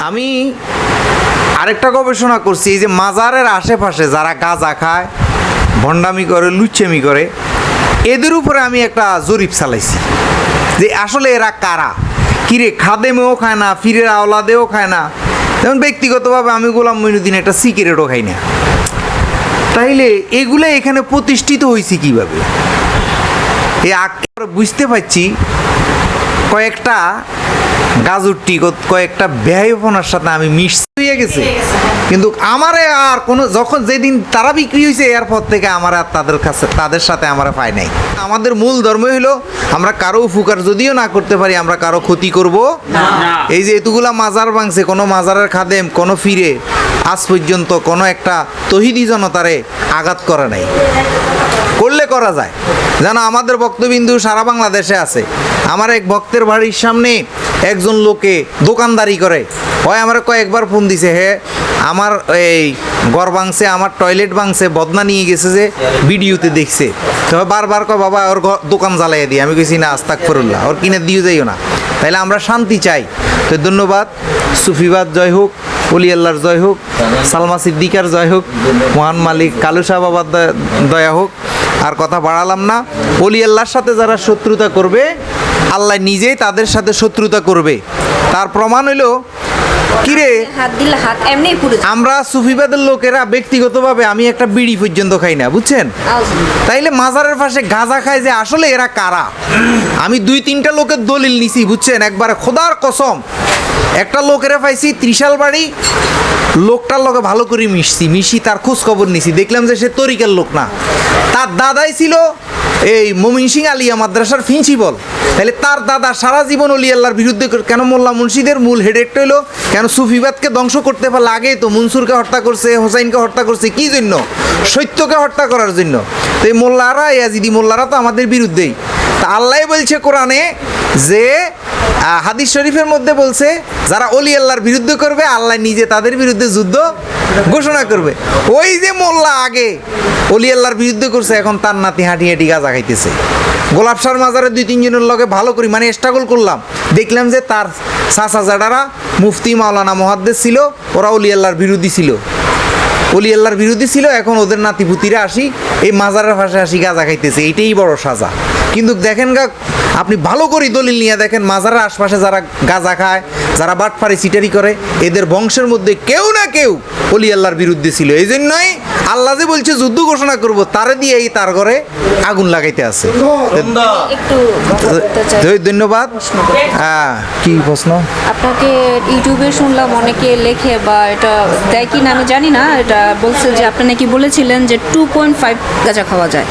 আমি আরেকটা গবেষণা করছি এই যে মাজারের আশেপাশে যারা গাঁজা খায়, ভণ্ডামি করে, লুচ্ছেমি করে, এদের উপরে আমি একটা জরিপ চালাইছি। যে আসলে এরা কারা? কিরে, খাদেমেও খায় না, ফিরের আওলাদেও খায় না। যেমন ব্যক্তিগতভাবে আমি গোলাম মইনুদ্দিন একটা সিগারেটও খাই না। তাইলে এগুলো এখানে প্রতিষ্ঠিত হয়েছে কীভাবে? এই আগ- বুঝতে পারছি কয়েকটা গাজরটি কয়েকটা ব্যয়পনার সাথে আমি মিশতে হয়ে গেছে। কিন্তু আমারে আর কোনো যখন যেদিন তারা বিক্রি হয়েছে এরপর থেকে আমার আর তাদের কাছে তাদের সাথে আমরা পাই নাই। আমাদের মূল ধর্ম হলো আমরা কারও উপকার যদিও না করতে পারি আমরা কারও ক্ষতি করব। এই যে এতগুলা মাজার ভাঙছে কোনো মাজারের খাদেম কোনো ফিরে আজ পর্যন্ত কোনো একটা তহিদি জনতারে আঘাত করে নাই। করলে করা যায়। যেন আমাদের ভক্তবিন্দু সারা বাংলাদেশে আছে। আমার এক ভক্তের বাড়ির সামনে একজন লোকে দোকানদারি করে। হয় আমার কয়েকবার ফোন দিছে, হে, আমার এই ঘর ভাঙছে, আমার টয়লেট ভাঙছে, বদনা নিয়ে গেছে যে ভিডিওতে দেখছে। তো বারবার কয়, বাবা, ওর দোকান জ্বালাই দিই আমি কইছি, না আস্তাক ফরুল্লাহ ওর কিনে দিয়ে যাইও না। তাইলে আমরা শান্তি চাই। তো ধন্যবাদ। সুফিবাদ জয় হোক অলি আল্লাহর জয় হোক, সালমা সিদ্দিকার জয় হোক, মহান মালিক কালু শাহ বাবার দয়া হোক। আর কথা বাড়ালাম না। অলি আল্লাহর সাথে যারা শত্রুতা করবে আল্লাহ নিজেই তাদের সাথে শত্রুতা করবে। তার প্রমাণ হইল কিরে? হাত দিলে হাত এমনিই পুড়ে আমরা সুফিবাদের লোকেরা ব্যক্তিগতভাবে আমি একটা বিড়ি পর্যন্ত খাই না বুঝছেন? তাইলে মাজারের পাশে গাঁজা খায় যে আসলে এরা কারা? আমি দুই তিনটা লোকের দলিল নিছি বুঝছেন? একবার খোদার কসম। একটা লোকেরা পাইছি ত্রিশাল বাড়ি লোকটার লোকে ভালো করে মিশছি মিশি তার খোঁজ খবর নিছি। দেখলাম যে সে তরিকার লোক না। তার দাদাই ছিল এই মমিন সিং আলিয়া মাদ্রাসার প্রিন্সিপাল তাহলে তার দাদা সারা জীবন অলি আল্লাহর বিরুদ্ধে কেন মোল্লা মুন্সিদের মূল হেডেকটা হলো কেন সুফিবাদকে ধ্বংস করতে পারলে আগে তো মনসুরকে হত্যা করছে, হোসাইনকে হত্যা করছে, কি জন্য? সত্যকে হত্যা করার জন্য। তো এই মোল্লারা ইয়াজিদি মোল্লারা তো আমাদের বিরুদ্ধেই। তা আল্লাহ বলছে কোরআনে যে হাদিস শরীফের মধ্যে বলছে, যারা অলি আল্লাহর বিরুদ্ধে করবে, আল্লাহ নিজে তাদের বিরুদ্ধে যুদ্ধ ঘোষণা করবে। ওই যে মোল্লা আগে অলি আল্লাহর বিরুদ্ধে করছে, এখন তার নাতি হাঁটি হাঁটি গাঁজা খাইতেছে। গোলাপসার মাজারে দুই তিনজনের লগে ভালো করি মানে স্ট্রাগল করলাম। দেখলাম যে তার চাচা জাডারা মুফতি মাওলানা মহাদ্দেশ ছিল, ওরা অলি আল্লাহর বিরোধী ছিল। অলি আল্লাহর বিরোধী ছিল, এখন ওদের নাতিপুতিরা আসি, এই মাজারের ভাষায় আসি গাঁজা খাইতেছে এইটাই বড় সাজা। কিন্তু দেখেন গা আপনি ভালো করে দলিল নিয়ে দেখেন মাজারের আশপাশে যারা গাঁজা খায়, যারা বাটফারি সিটারি করে, এদের বংশের মধ্যে কেউ না কেউ অলি আল্লাহর বিরুদ্ধে ছিল। এই জন্যই আল্লাহ যে বলছে যুদ্ধ ঘোষণা করব তারে দিয়েই তার ঘরে আগুন লাগাইতে আছে। ধন্যবাদ। হ্যাঁ কি প্রশ্ন? আপনাকে ইউটিউবে শুনলাম অনেকে লেখে বা এটা দেয় কি না আমি জানি না এটা বলছে যে আপনি নাকি বলেছিলেন যে টু পয়েন্ট ফাইভ গাঁজা খাওয়া যায়।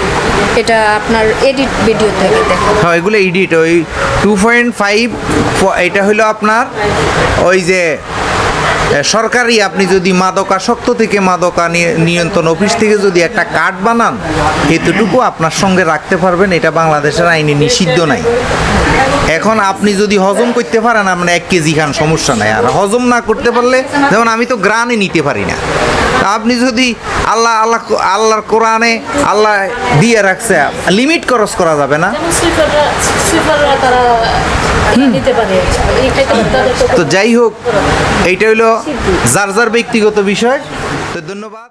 এটা আপনার এডিট ভিডিও থেকে দেখা হ্যাঁ এগুলো এডিট ওই টু পয়েন্ট ফাইভ এটা হলো আপনার ওই যে সরকারি আপনি যদি মাদকাসক্ত থেকে মাদকা নিয়ন্ত্রণ অফিস থেকে যদি একটা কার্ড বানান, এতটুকু আপনার সঙ্গে রাখতে পারবেন, এটা বাংলাদেশের আইনে নিষিদ্ধ নাই। এখন আপনি যদি হজম করতে পারেন আপনি এক কেজি খান, সমস্যা নাই। আর হজম না করতে পারলে, যেমন আমি তো গ্রানে নিতে পারি না। আপনি যদি আল্লাহ আল্লাহ, আল্লাহর কোরআনে আল্লাহ দিয়ে রাখছে, লিমিট খরচ করা যাবে না। তো যাই হোক এইটা হইল যার যার ব্যক্তিগত বিষয়। তো ধন্যবাদ।